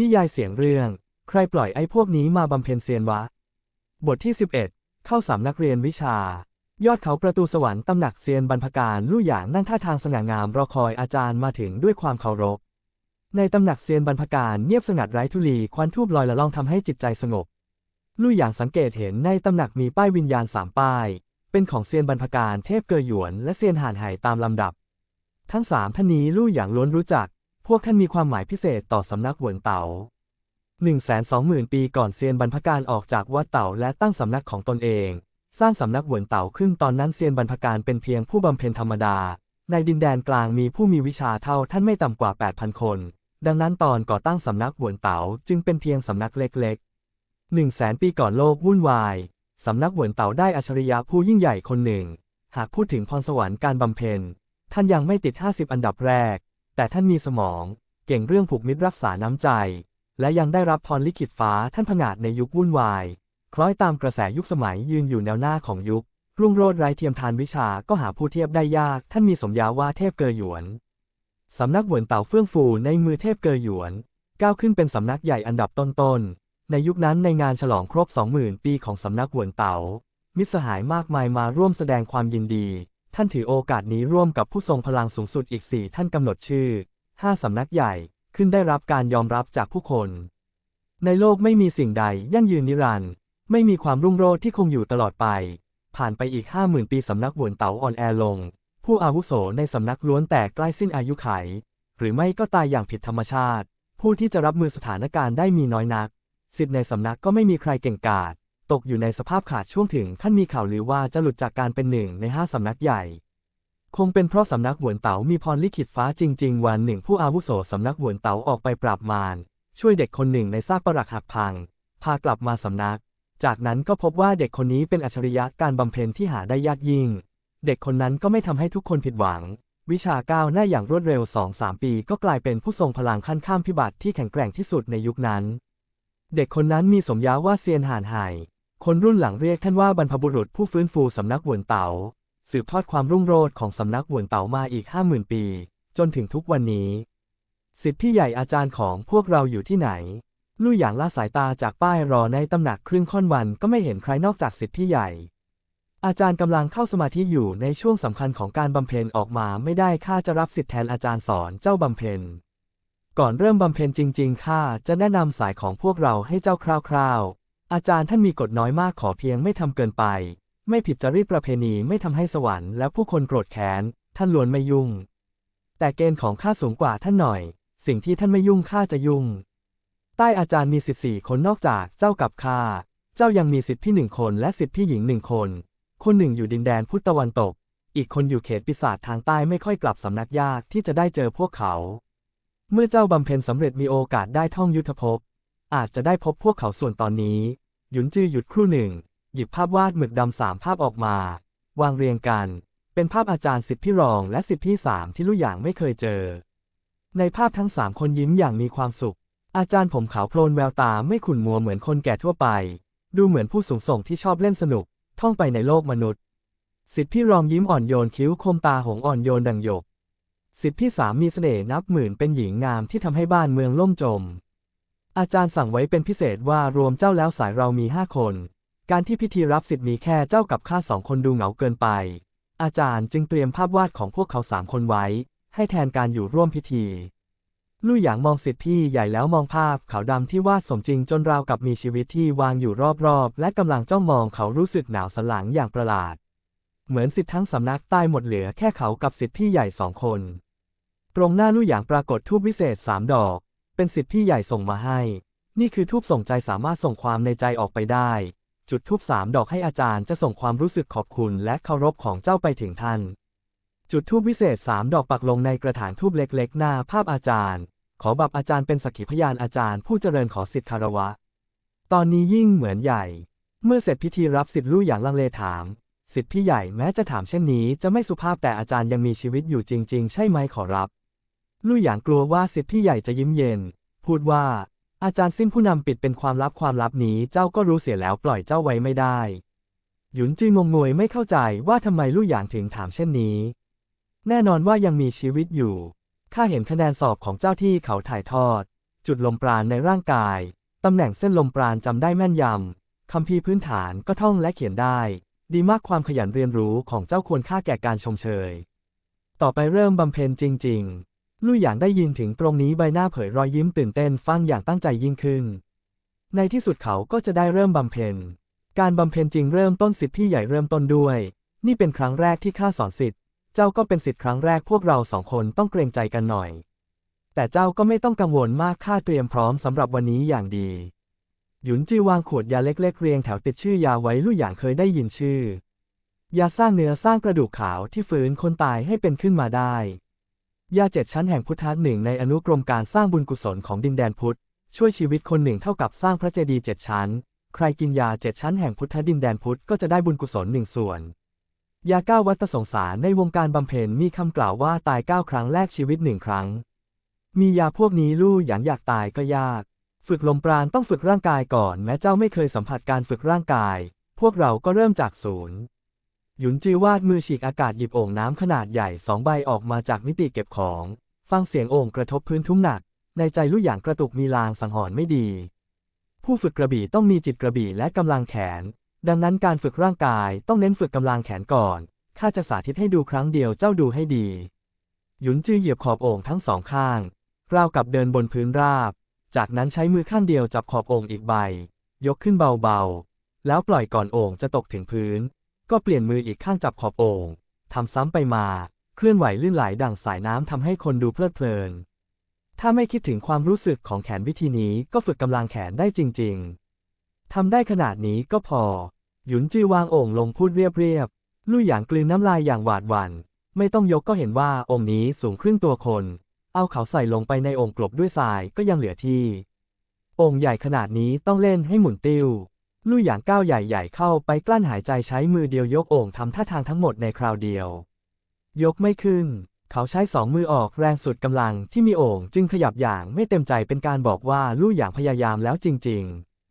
นิยายเสียงเรื่อง ใครปล่อยไอ้พวกนี้มาบำเพ็ญเซียนวะ บทที่ 11 เข้าสามนักเรียนวิชา ยอดเขาประตูสวรรค์ตำหนักเซียนบรรพการลู่หยางนั่งท่าทางสง่างามรอคอยอาจารย์มาถึงด้วยความเคารพ ในตำหนักเซียนบรรพการเงียบสงัดไร้ทุลีควันทูบลอยละล่องทำให้จิตใจสงบลู่หยางสังเกตเห็นในตำหนักมีป้ายวิญญาณสามป้าย เป็นของเซียนบรรพการเทพเกยหยวน และเซียนห่านไหตามลำดับ ทั้งสามท่านนี้ลู่หยางล้วนรู้จัก พวกท่านมีความหมายพิเศษต่อสำนักเหวินเต๋า1 2 0 0 0 0 ปีก่อนเซียนบรรพการออกจากวัดเต๋าและตั้งสำนักของตนเอง สร้างสำนักเหวินเต๋าขึ้นตอนนั้นเซียนบรรพการเป็นเพียงผู้บำเพ็ญธรรมดา ในดินแดนกลางมีผู้มีวิชาเท่าท่านไม่ต่ำกว่า 8,000 คน ดังนั้นตอนก่อตั้งสำนักเหวินเต๋าจึงเป็นเพียงสำนักเล็กๆ1 0 0 0 0แสนปีก่อนโลกวุ่นวาย สำนักเหวินเต๋าได้อัจฉริยะผู้ยิ่งใหญ่คนหนึ่ง หากพูดถึงพรสวรรค์การบำเพ็ญท่านยังไม่ติด 50 อันดับแรก แต่ท่านมีสมอง เก่งเรื่องผูกมิตรรักษาน้ำใจ และยังได้รับพรลิขิตฟ้าท่านผงาดในยุควุ่นวาย คล้อยตามกระแสยุคสมัยยืนอยู่แนวหน้าของยุค รุ่งโรจน์ไร้เทียมทานวิชาก็หาผู้เทียบได้ยาก ท่านมีสมญาว่าเทพเกอหยวน สำนักหวนเต่าเฟื่องฟูในมือเทพเกอหยวน ก้าวขึ้นเป็นสำนักใหญ่อันดับต้นๆ ในยุคนั้นในงานฉลองครบ 20,000 ปีของสำนักหวนเต๋ามิตรสหายมากมายมาร่วมแสดงความยินดี ท่านถือโอกาสนี้ร่วมกับผู้ทรงพลังสูงสุดอีกสี่ท่านกำหนดชื่อห้าสำนักใหญ่ขึ้นได้รับการยอมรับจากผู้คน ในโลกไม่มีสิ่งใดยั่งยืนนิรันดร์ไม่มีความรุ่งโรจน์ที่คงอยู่ตลอดไป ผ่านไปอีกห้าหมื่นปีสำนักหวนเต๋าอ่อนแอลง ผู้อาวุโสในสำนักล้วนแต่ใกล้สิ้นอายุไข หรือไม่ก็ตายอย่างผิดธรรมชาติ ผู้ที่จะรับมือสถานการณ์ได้มีน้อยนักสิทธิ์ในสำนักก็ไม่มีใครเก่งกาจ ตกอยู่ในสภาพขาดช่วงถึงขั้นมีข่าวลือว่าจะหลุดจากการเป็นหนึ่งในห้าสำนักใหญ่ คงเป็นเพราะสำนักหวนเต๋ามีพรลิขิตฟ้าจริง ๆ วันหนึ่งผู้อาวุโสสำนักหวนเต๋าออกไปปราบมารช่วยเด็กคนหนึ่งในซากปรักหักพัง พากลับมาสำนัก จากนั้นก็พบว่าเด็กคนนี้เป็นอัจฉริยะการบำเพ็ญที่หาได้ยากยิ่ง เด็กคนนั้นก็ไม่ทำให้ทุกคนผิดหวัง วิชาก้าวหน้าอย่างรวดเร็ว2-3ปี ก็กลายเป็นผู้ทรงพลังขั้นข้ามพิบัติที่แข็งแกร่งที่สุดในยุคนั้น เด็กคนนั้นมีสมญาว่าเซียนห่านไห่ คนรุ่นหลังเรียกท่านว่าบรรพบุรุษผู้ฟื้นฟูสำนักหวนเต๋าสืบทอดความรุ่งโรจน์ของสำนักหวนเต๋ามาอีกห้าหมื่นปี จนถึงทุกวันนี้ สิทธิพี่ใหญ่อาจารย์ของพวกเราอยู่ที่ไหน ลู่หยางละสายตาจากป้ายรอในตำหนักครึ่งค่อนวันก็ไม่เห็นใครนอกจากสิทธิพี่ใหญ่ อาจารย์กำลังเข้าสมาธิอยู่ในช่วงสำคัญของการบำเพ็ญออกมาไม่ได้ข้าจะรับสิทธิแทนอาจารย์สอนเจ้าบำเพ็ญก่อนเริ่มบำเพ็ญจริง ๆ ข้าจะแนะนำสายของพวกเราให้เจ้าคร่าวๆ อาจารย์ท่านมีกฎน้อยมากขอเพียงไม่ทำเกินไป ไม่ผิดจริตประเพณีไม่ทำให้สวรรค์และผู้คนโกรธแค้น ท่านล้วนไม่ยุ่ง แต่เกณฑ์ของข้าสูงกว่าท่านหน่อย สิ่งที่ท่านไม่ยุ่งข้าจะยุ่ง ใต้อาจารย์มีสิทธิ์สี่คนนอกจากเจ้ากับข้า เจ้ายังมีสิทธิ์พี่หนึ่งคนและสิทธิ์พี่หญิงหนึ่งคน คนหนึ่งอยู่ดินแดนพุทธตะวันตก อีกคนอยู่เขตปีศาจทางใต้ไม่ค่อยกลับสำนักยากที่จะได้เจอพวกเขา เมื่อเจ้าบำเพ็ญสำเร็จมีโอกาสได้ท่องยุทธภพ อาจจะได้พบพวกเขาส่วนตอนนี้ หยุนจือหยุดครู่หนึ่ง หยิบภาพวาดหมึกดำสามภาพออกมา วางเรียงกัน เป็นภาพอาจารย์สิทธิพี่รองและสิทธิพี่สามที่ลู่หยางไม่เคยเจอ ในภาพทั้งสามคนยิ้มอย่างมีความสุข อาจารย์ผมขาวโพลนแววตาไม่ขุ่นมัวเหมือนคนแก่ทั่วไป ดูเหมือนผู้สูงส่งที่ชอบเล่นสนุก ท่องไปในโลกมนุษย์ สิทธิพี่รองยิ้มอ่อนโยนคิ้วคมตาหงอ่อนโยนดังหยกสิทธิพี่สามมีเสน่ห์นับหมื่นเป็นหญิงงามที่ทำให้บ้านเมืองล่มจม อาจารย์สั่งไว้เป็นพิเศษว่ารวมเจ้าแล้วสายเรามีห้าคน การที่พิธีรับสิทธิ์มีแค่เจ้ากับข้าสองคนดูเหงาเกินไป อาจารย์จึงเตรียมภาพวาดของพวกเขาสามคนไว้ ให้แทนการอยู่ร่วมพิธีลู่หยางมองสิทธิ์พี่ใหญ่แล้วมองภาพขาวดำที่วาดสมจริงจนราวกับมีชีวิตที่วางอยู่รอบๆ และกำลังจ้องมองเขารู้สึกหนาวสันหลังอย่างประหลาด เหมือนสิทธิทั้งสำนักตายหมดเหลือแค่เขากับสิทธิ์พี่ใหญ่สองคน ตรงหน้าลู่หยางปรากฏทูบวิเศษสามดอก เป็นสิทธิพี่ใหญ่ส่งมาให้ นี่คือทูบส่งใจสามารถส่งความในใจออกไปได้ จุดทูบสามดอกให้อาจารย์จะส่งความรู้สึกขอบคุณและเคารพของเจ้าไปถึงท่าน จุดทูบวิเศษสามดอกปักลงในกระถางทูบเล็กๆ หน้าภาพอาจารย์ ขอบับอาจารย์เป็นสักขีพยานอาจารย์ผู้เจริญขอสิทธิคารวะ ตอนนี้ยิ่งเหมือนใหญ่ เมื่อเสร็จพิธีรับสิทธิลู่อย่างลังเลถาม สิทธิพี่ใหญ่แม้จะถามเช่นนี้จะไม่สุภาพแต่อาจารย์ยังมีชีวิตอยู่จริง ๆ ใช่ไหมขอรับ ลู่หยางกลัวว่าสิทธิพี่ใหญ่จะยิ้มเย็น พูดว่า อาจารย์สิ้นผู้นำปิดเป็นความลับความลับนี้เจ้าก็รู้เสียแล้วปล่อยเจ้าไว้ไม่ได้ หยุนจืองงงวยไม่เข้าใจว่าทำไมลู่หยางถึงถามเช่นนี้ แน่นอนว่ายังมีชีวิตอยู่ข้าเห็นคะแนนสอบของเจ้าที่เขาถ่ายทอด จุดลมปราณในร่างกาย ตำแหน่งเส้นลมปราณจำได้แม่นยำคำพีพื้นฐานก็ท่องและเขียนได้ ดีมากความขยันเรียนรู้ของเจ้าควรค่าแก่การชมเชย ต่อไปเริ่มบำเพ็ญจริง ๆ ลู่หยางได้ยินถึงตรงนี้ใบหน้าเผยรอยยิ้มตื่นเต้นฟังอย่างตั้งใจยิ่งขึ้น ในที่สุดเขาก็จะได้เริ่มบำเพ็ญ การบำเพ็ญจริงเริ่มต้นสิทธิพี่ใหญ่เริ่มต้นด้วย นี่เป็นครั้งแรกที่ข้าสอนสิทธิ์ เจ้าก็เป็นสิทธิ์ครั้งแรกพวกเราสองคนต้องเกรงใจกันหน่อย แต่เจ้าก็ไม่ต้องกังวลมากข้าเตรียมพร้อมสำหรับวันนี้อย่างดี หยุนจือวางขวดยาเล็กๆเรียงแถวติดชื่อยาไว้ลู่หยางเคยได้ยินชื่อ ยาสร้างเนื้อสร้างกระดูกขาวที่ฟื้นคนตายให้เป็นขึ้นมาได้ ยาเจ็ดชั้นแห่งพุทธะหนึ่งในอนุกรมการสร้างบุญกุศลของดินแดนพุทธ ช่วยชีวิตคนหนึ่งเท่ากับสร้างพระเจดีย์เจ็ดชั้น ใครกินยาเจ็ดชั้นแห่งพุทธดินแดนพุทธก็จะได้บุญกุศลหนึ่งส่วน ยาเก้าวัตสงสารในวงการบำเพ็ญมีคำกล่าวว่าตายเก้าครั้งแลกชีวิตหนึ่งครั้ง มียาพวกนี้ลู่อย่างอยากตายก็ยาก ฝึกลมปราณต้องฝึกร่างกายก่อน แม้เจ้าไม่เคยสัมผัสการฝึกร่างกาย พวกเราก็เริ่มจากศูนย์ หยุนจือวาดมือฉีกอากาศหยิบโอ่งน้ำขนาดใหญ่สองใบออกมาจากมิติเก็บของ ฟังเสียงโอ่งกระทบพื้นทุ่งหนัก ในใจลู่อย่างกระตุกมีลางสังหรณ์ไม่ดี ผู้ฝึกกระบี่ต้องมีจิตกระบี่และกำลังแขน ดังนั้นการฝึกร่างกายต้องเน้นฝึกกำลังแขนก่อนข้าจะสาธิตให้ดูครั้งเดียวเจ้าดูให้ดี หยุนจือเหยียบขอบโอ่งทั้งสองข้าง ราวกับเดินบนพื้นราบ จากนั้นใช้มือข้างเดียวจับขอบโอ่งอีกใบ ยกขึ้นเบาๆ แล้วปล่อยก่อนโอ่งจะตกถึงพื้น ก็เปลี่ยนมืออีกข้างจับขอบโอ่งทำซ้ำไปมา เคลื่อนไหวลื่นไหลดั่งสายน้ำทำให้คนดูเพลิดเพลิน ถ้าไม่คิดถึงความรู้สึกของแขนวิธีนี้ก็ฝึกกำลังแขนได้จริง ๆทำได้ขนาดนี้ก็พอ หยุนจือวางโอ่งลงพูดเรียบๆลู่หยางกลืนน้ำลายอย่างหวาดหวัน่นไม่ต้องยกก็เห็นว่าองค์นี้สูงครึ่งตัวคน เอาเขาใส่ลงไปในโอ่งกลบด้วยทรายก็ยังเหลือที่โอ่งใหญ่ขนาดนี้ต้องเล่นให้หมุนติ้ว ลู่หยางก้าวใหญ่ๆเข้าไปกลั้นหายใจใช้มือเดียวยกโอ่งทำท่าทางทั้งหมดในคราวเดียว ยกไม่ขึ้น เขาใช้สองมือออกแรงสุดกำลังที่มีโอ่งจึงขยับอย่างไม่เต็มใจเป็นการบอกว่าลู่หยางพยายามแล้วจริง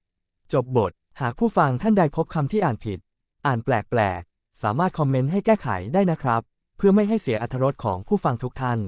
ๆ จบบท หากผู้ฟังท่านใดพบคำที่อ่านผิด อ่านแปลกๆ สามารถคอมเมนต์ให้แก้ไขได้นะครับ เพื่อไม่ให้เสียอรรถรสของผู้ฟังทุกท่าน